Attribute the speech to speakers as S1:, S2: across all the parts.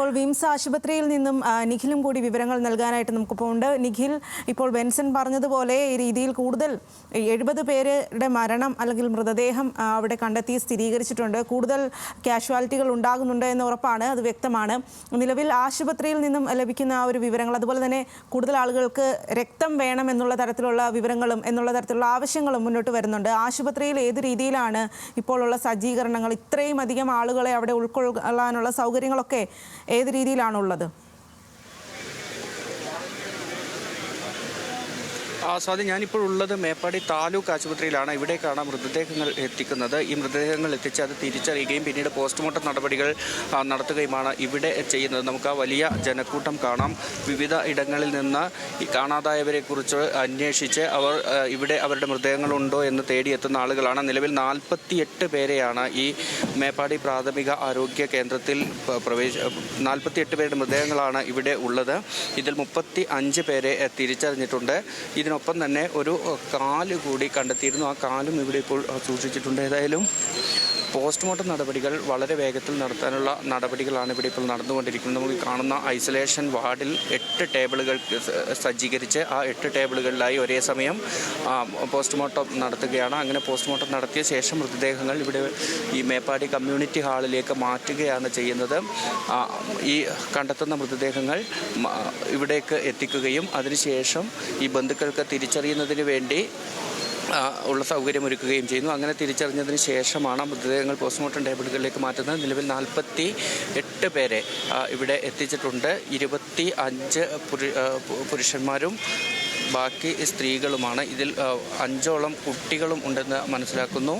S1: ഇപ്പോൾ വിംസ് ആശുപത്രിയിൽ നിന്നും നിഖിലും കൂടി വിവരങ്ങൾ നൽകാനായിട്ട് നമുക്കിപ്പോൾ ഉണ്ട് നിഖിൽ ഇപ്പോൾ ബെൻസൺ പറഞ്ഞതുപോലെ ഈ രീതിയിൽ കൂടുതൽ എഴുപത് പേരുടെ മരണം അല്ലെങ്കിൽ മൃതദേഹം അവിടെ കണ്ടെത്തി സ്ഥിരീകരിച്ചിട്ടുണ്ട്. കൂടുതൽ കാഷ്വാലിറ്റികൾ ഉണ്ടാകുന്നുണ്ട് എന്ന് ഉറപ്പാണ് അത് വ്യക്തമാണ്. നിലവിൽ ആശുപത്രിയിൽ നിന്നും ലഭിക്കുന്ന ആ ഒരു വിവരങ്ങൾ അതുപോലെ തന്നെ കൂടുതൽ ആളുകൾക്ക് രക്തം വേണം എന്നുള്ള തരത്തിലുള്ള വിവരങ്ങളും എന്നുള്ള തരത്തിലുള്ള ആവശ്യങ്ങളും മുന്നോട്ട് വരുന്നുണ്ട്. ആശുപത്രിയിൽ ഏത് രീതിയിലാണ് ഇപ്പോഴുള്ള സജ്ജീകരണങ്ങൾ? ഇത്രയും അധികം ആളുകളെ അവിടെ ഉൾക്കൊള്ളാനുള്ള സൗകര്യങ്ങളൊക്കെ ഏത് രീതിയിലാണുള്ളത്?
S2: ആ സ്വാതി ഞാനിപ്പോൾ ഉള്ളത് മേപ്പാടി താലൂക്ക് ആശുപത്രിയിലാണ്. ഇവിടേക്കാണ് മൃതദേഹങ്ങൾ എത്തിക്കുന്നത്. ഈ മൃതദേഹങ്ങൾ എത്തിച്ച് അത് തിരിച്ചറിയുകയും പിന്നീട് പോസ്റ്റ്മോർട്ടം നടപടികൾ നടത്തുകയുമാണ് ഇവിടെ ചെയ്യുന്നത്. നമുക്ക് ആ വലിയ ജനക്കൂട്ടം കാണാം. വിവിധ ഇടങ്ങളിൽ നിന്ന് കാണാതായവരെക്കുറിച്ച് കാണാതായവരെ അന്വേഷിച്ച് അവർ ഇവിടെ അവരുടെ മൃതദേഹങ്ങളുണ്ടോ എന്ന് തേടിയെത്തുന്ന ആളുകളാണ്. നിലവിൽ നാൽപ്പത്തിയെട്ട് പേരെയാണ് ഈ മേപ്പാടി പ്രാഥമിക ആരോഗ്യ കേന്ദ്രത്തിൽ പ്രവേശ നാൽപ്പത്തിയെട്ട് പേരുടെ മൃതദേഹങ്ങളാണ് ഇവിടെ ഉള്ളത്. ഇതിൽ മുപ്പത്തി അഞ്ച് പേരെ തിരിച്ചറിഞ്ഞിട്ടുണ്ട്. ഇതിനൊപ്പം തന്നെ ഒരു കാൽ കൂടി കണ്ടെത്തിയിരുന്നു. ആ കാലും ഇവിടെ ഇപ്പോൾ സൂക്ഷിച്ചിട്ടുണ്ട്. ഏതായാലും പോസ്റ്റ്മോർട്ടം നടപടികൾ വളരെ വേഗത്തിൽ നടത്താനുള്ള നടപടികളാണ് ഇവിടെ ഇപ്പോൾ നടന്നുകൊണ്ടിരിക്കുന്നത്. നമുക്ക് കാണുന്ന ഐസൊലേഷൻ വാർഡിൽ എട്ട് ടേബിളുകൾ സജ്ജീകരിച്ച് ആ എട്ട് ടേബിളുകളിലായി ഒരേ സമയം പോസ്റ്റ്മോർട്ടം നടത്തുകയാണ്. അങ്ങനെ പോസ്റ്റ്മോർട്ടം നടത്തിയ ശേഷം മൃതദേഹങ്ങൾ ഇവിടെ ഈ മേപ്പാടി കമ്മ്യൂണിറ്റി ഹാളിലേക്ക് മാറ്റുകയാണ് ചെയ്യുന്നത്. ഈ കണ്ടെത്തുന്ന മൃതദേഹങ്ങൾ ഇവിടേക്ക് എത്തിക്കുകയും അതിനുശേഷം ഈ ബന്ധുക്കൾക്ക് തിരിച്ചറിയുന്നതിന് വേണ്ടി ഉള്ള സൗകര്യമൊരുക്കുകയും ചെയ്യുന്നു. അങ്ങനെ തിരിച്ചറിഞ്ഞതിന് ശേഷമാണ് മൃതദേഹങ്ങൾ പോസ്റ്റ്മോർട്ടം ടേബിളുകളിലേക്ക് മാറ്റുന്നത്. നിലവിൽ നാൽപ്പത്തി എട്ട് പേരെ ഇവിടെ എത്തിച്ചിട്ടുണ്ട്. ഇരുപത്തി അഞ്ച് പുരുഷന്മാരും ബാക്കി സ്ത്രീകളുമാണ്. ഇതിൽ അഞ്ചോളം കുട്ടികളും ഉണ്ടെന്ന് മനസ്സിലാക്കുന്നു.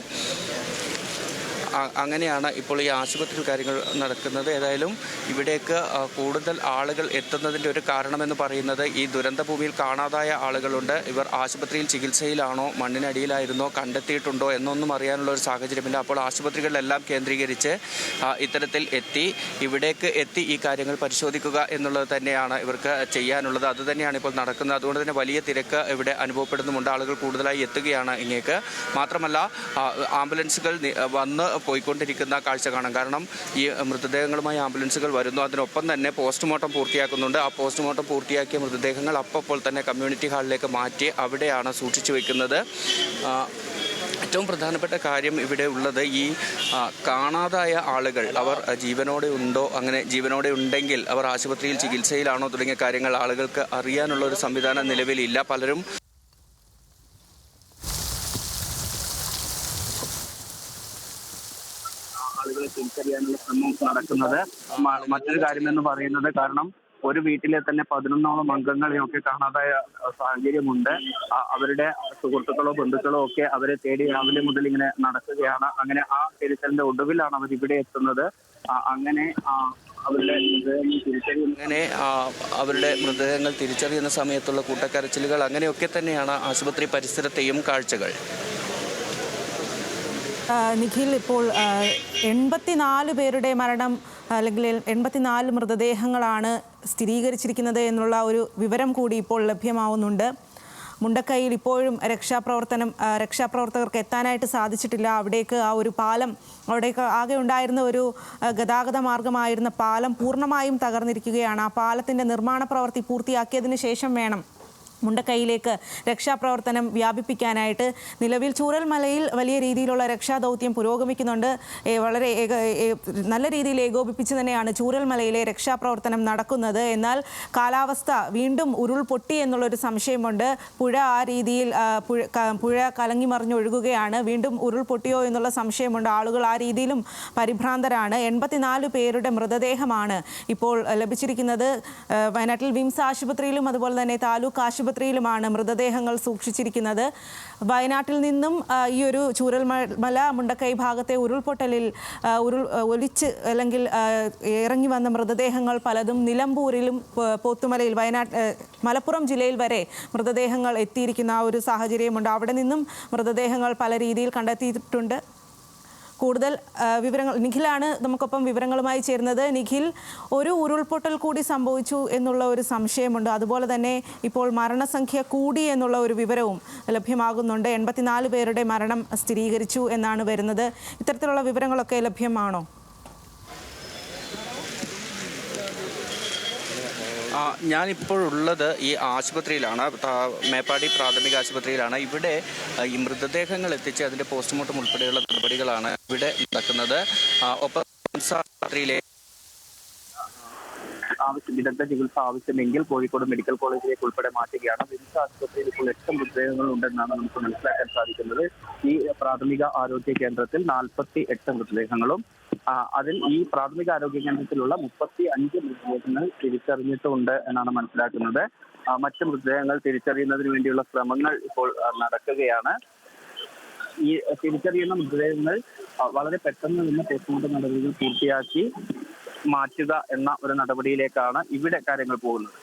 S2: അങ്ങനെയാണ് ഇപ്പോൾ ഈ ആശുപത്രി കാര്യങ്ങൾ നടക്കുന്നത്. ഏതായാലും ഇവിടേക്ക് കൂടുതൽ ആളുകൾ എത്തുന്നതിന്റെ ഒരു കാരണമെന്ന് പറയുന്നത് ഈ ദുരന്ത ഭൂമിയിൽ കാണാതായ ആളുകളുണ്ട്. ഇവർ ആശുപത്രിയിൽ ചികിത്സയിലാണോ മണ്ണിനടിയിലായിരുന്നോ കണ്ടെത്തിയിട്ടുണ്ടോ എന്നൊന്നും അറിയാനുള്ള ഒരു സാഹചര്യമില്ല. അപ്പോൾ ആശുപത്രികളിലെല്ലാം കേന്ദ്രീകരിച്ച് ഇത്തരത്തിൽ എത്തി ഇവിടേക്ക് എത്തി ഈ കാര്യങ്ങൾ പരിശോധിക്കുക എന്നുള്ളത് തന്നെയാണ് ഇവർക്ക് ചെയ്യാനുള്ളത്. അതുതന്നെയാണ് ഇപ്പോൾ നടക്കുന്നത്. അതുകൊണ്ട് തന്നെ വലിയ തിരക്ക് ഇവിടെ അനുഭവപ്പെടുന്നുമുണ്ട്. ആളുകൾ കൂടുതലായി എത്തുകയാണ് ഇങ്ങേക്ക്. മാത്രമല്ല ആംബുലൻസുകൾ വന്ന് പോയിക്കൊണ്ടിരിക്കുന്ന കാഴ്ച കാണാം. കാരണം ഈ മൃതദേഹങ്ങളുമായി ആംബുലൻസുകൾ വരുന്നു. അതിനൊപ്പം തന്നെ പോസ്റ്റ്മോർട്ടം പൂർത്തിയാക്കുന്നുണ്ട്. ആ പോസ്റ്റ്മോർട്ടം പൂർത്തിയാക്കിയ മൃതദേഹങ്ങൾ അപ്പോൾ തന്നെ കമ്മ്യൂണിറ്റി ഹാളിലേക്ക് മാറ്റി അവിടെയാണ് സൂക്ഷിച്ചു വയ്ക്കുന്നത് ഏറ്റവും പ്രധാനപ്പെട്ട കാര്യം ഇവിടെ ഉള്ളത് ഈ കാണാതായ ആളുകൾ അവർ ജീവനോടെ ഉണ്ടോ അങ്ങനെ ജീവനോടെ ഉണ്ടെങ്കിൽ അവർ ആശുപത്രിയിൽ ചികിത്സയിലാണോ തുടങ്ങിയ കാര്യങ്ങൾ ആളുകൾക്ക് അറിയാനുള്ള ഒരു സംവിധാനം നിലവിലില്ല. പലരും ആളുകളെ തിരിച്ചറിയാനുള്ള ശ്രമം നടക്കുന്നത്. മറ്റൊരു കാര്യം എന്ന് പറയുന്നത് കാരണം ഒരു വീട്ടിലെ തന്നെ പതിനൊന്നോളം അംഗങ്ങളെയൊക്കെ കാണാതായ സാഹചര്യമുണ്ട്. അവരുടെ സുഹൃത്തുക്കളോ ബന്ധുക്കളോ ഒക്കെ അവരെ തേടി രാവിലെ മുതൽ ഇങ്ങനെ നടക്കുകയാണ്. അങ്ങനെ ആ തിരിച്ചലിന്റെ ഒടുവിലാണ് അവർ ഇവിടെ എത്തുന്നത്. അങ്ങനെ അവരുടെ അങ്ങനെ അവരുടെ മൃതദേഹങ്ങൾ തിരിച്ചറിയുന്ന സമയത്തുള്ള കൂട്ടക്കരച്ചിലുകൾ അങ്ങനെയൊക്കെ തന്നെയാണ് ആശുപത്രി പരിസരത്തെയും കാഴ്ചകൾ.
S1: നിഖിൽ ഇപ്പോൾ എൺപത്തിനാല് പേരുടെ മരണം അല്ലെങ്കിൽ എൺപത്തിനാല് മൃതദേഹങ്ങളാണ് സ്ഥിരീകരിച്ചിരിക്കുന്നത് എന്നുള്ള ഒരു വിവരം കൂടി ഇപ്പോൾ ലഭ്യമാവുന്നുണ്ട്. മുണ്ടക്കൈയിൽ ഇപ്പോഴും രക്ഷാപ്രവർത്തനം രക്ഷാപ്രവർത്തകർക്ക് എത്താനായിട്ട് സാധിച്ചിട്ടില്ല. അവിടേക്ക് ആ ഒരു പാലം അവിടേക്ക് ആകെ ഉണ്ടായിരുന്ന ഒരു ഗതാഗത മാർഗമായിരുന്ന പാലം പൂർണമായും തകർന്നിരിക്കുകയാണ്. ആ പാലത്തിന്റെ നിർമ്മാണ പ്രവൃത്തി പൂർത്തിയാക്കിയതിന് ശേഷം വേണം മുണ്ടക്കൈയിലേക്ക് രക്ഷാപ്രവർത്തനം വ്യാപിപ്പിക്കാനായിട്ട് നിലവിൽ ചൂരൽമലയിൽ വലിയ രീതിയിലുള്ള രക്ഷാദൗത്യം പുരോഗമിക്കുന്നുണ്ട്. വളരെ നല്ല രീതിയിൽ ഏകോപിപ്പിച്ച് തന്നെയാണ് ചൂരൽമലയിലെ രക്ഷാപ്രവർത്തനം നടക്കുന്നത്. എന്നാൽ കാലാവസ്ഥ വീണ്ടും ഉരുൾപൊട്ടി എന്നുള്ളൊരു സംശയമുണ്ട്. പുഴ ആ രീതിയിൽ പുഴ കലങ്ങി മറിഞ്ഞൊഴുകുകയാണ് വീണ്ടും ഉരുൾപൊട്ടിയോ എന്നുള്ള സംശയമുണ്ട്. ആളുകൾ ആ രീതിയിലും പരിഭ്രാന്തരാണ്. എൺപത്തിനാല് പേരുടെ മൃതദേഹമാണ് ഇപ്പോൾ ലഭിച്ചിരിക്കുന്നത്. വയനാട്ടിൽ വിംസ് ആശുപത്രിയിലും അതുപോലെ തന്നെ താലൂക്ക് ആശുപത്രിയിലുമാണ് മൃതദേഹങ്ങൾ സൂക്ഷിച്ചിരിക്കുന്നത്. വയനാട്ടിൽ നിന്നും ഈ ഒരു ചൂരൽ മല മുണ്ടക്കൈ ഭാഗത്തെ ഉരുൾപൊട്ടലിൽ ഉരുൾ ഒലിച്ച് അല്ലെങ്കിൽ ഇറങ്ങി വന്ന മൃതദേഹങ്ങൾ പലതും നിലമ്പൂരിലും പോത്തുമലയിൽ വയനാട് മലപ്പുറം ജില്ലയിൽ വരെ മൃതദേഹങ്ങൾ എത്തിയിരിക്കുന്ന ഒരു സാഹചര്യമുണ്ട്. അവിടെ നിന്നും മൃതദേഹങ്ങൾ പല രീതിയിൽ കണ്ടെത്തിയിട്ടുണ്ട്. കൂടുതൽ വിവരങ്ങൾ നിഖിലാണ് നമുക്കൊപ്പം വിവരങ്ങളുമായി ചേരുന്നത്. നിഖിൽ ഒരു ഉരുൾപൊട്ടൽ കൂടി സംഭവിച്ചു എന്നുള്ള ഒരു സംശയമുണ്ട്. അതുപോലെ തന്നെ ഇപ്പോൾ മരണസംഖ്യ കൂടി എന്നുള്ള ഒരു വിവരവും ലഭ്യമാകുന്നുണ്ട്. എൺപത്തിനാല് പേരുടെ മരണം സ്ഥിരീകരിച്ചു എന്നാണ് വരുന്നത്. ഇത്തരത്തിലുള്ള വിവരങ്ങളൊക്കെ ലഭ്യമാണോ?
S2: ഞാനിപ്പോഴുള്ളത് ഈ ആശുപത്രിയിലാണ് മേപ്പാടി പ്രാഥമിക ആശുപത്രിയിലാണ്. ഇവിടെ ഈ മൃതദേഹങ്ങൾ എത്തിച്ച് അതിന്റെ പോസ്റ്റ്മോർട്ടം ഉൾപ്പെടെയുള്ള നടപടികളാണ് ഇവിടെ നടക്കുന്നത്. ഒപ്പം ആശുപത്രിയിലെ
S3: ആവശ്യം വിദഗ്ധ ചികിത്സ ആവശ്യമെങ്കിൽ കോഴിക്കോട് മെഡിക്കൽ കോളേജിലേക്ക് ഉൾപ്പെടെ മാറ്റുകയാണ്. വിവിധ ആശുപത്രിയിൽ ഇപ്പോൾ എട്ട് മൃതദേഹങ്ങൾ ഉണ്ടെന്നാണ് നമുക്ക് മനസ്സിലാക്കാൻ സാധിക്കുന്നത്. ഈ പ്രാഥമിക ആരോഗ്യ കേന്ദ്രത്തിൽ നാൽപ്പത്തി എട്ട് മൃതദേഹങ്ങളും അതിൽ ഈ പ്രാഥമിക ആരോഗ്യ കേന്ദ്രത്തിലുള്ള മുപ്പത്തി അഞ്ച് മൃതദേഹങ്ങൾ തിരിച്ചറിഞ്ഞിട്ടുണ്ട് എന്നാണ് മനസ്സിലാക്കുന്നത്. മറ്റ് മൃതദേഹങ്ങൾ തിരിച്ചറിയുന്നതിന് വേണ്ടിയുള്ള ശ്രമങ്ങൾ ഇപ്പോൾ നടക്കുകയാണ്. ഈ തിരിച്ചറിയുന്ന മൃതദേഹങ്ങൾ വളരെ പെട്ടെന്ന് തന്നെ പോസ്റ്റ്മോർട്ടം നടപടികൾ പൂർത്തിയാക്കി മാറ്റുക എന്ന ഒരു നടപടിയിലേക്കാണ് ഇവിടെ കാര്യങ്ങൾ പോകുന്നത്.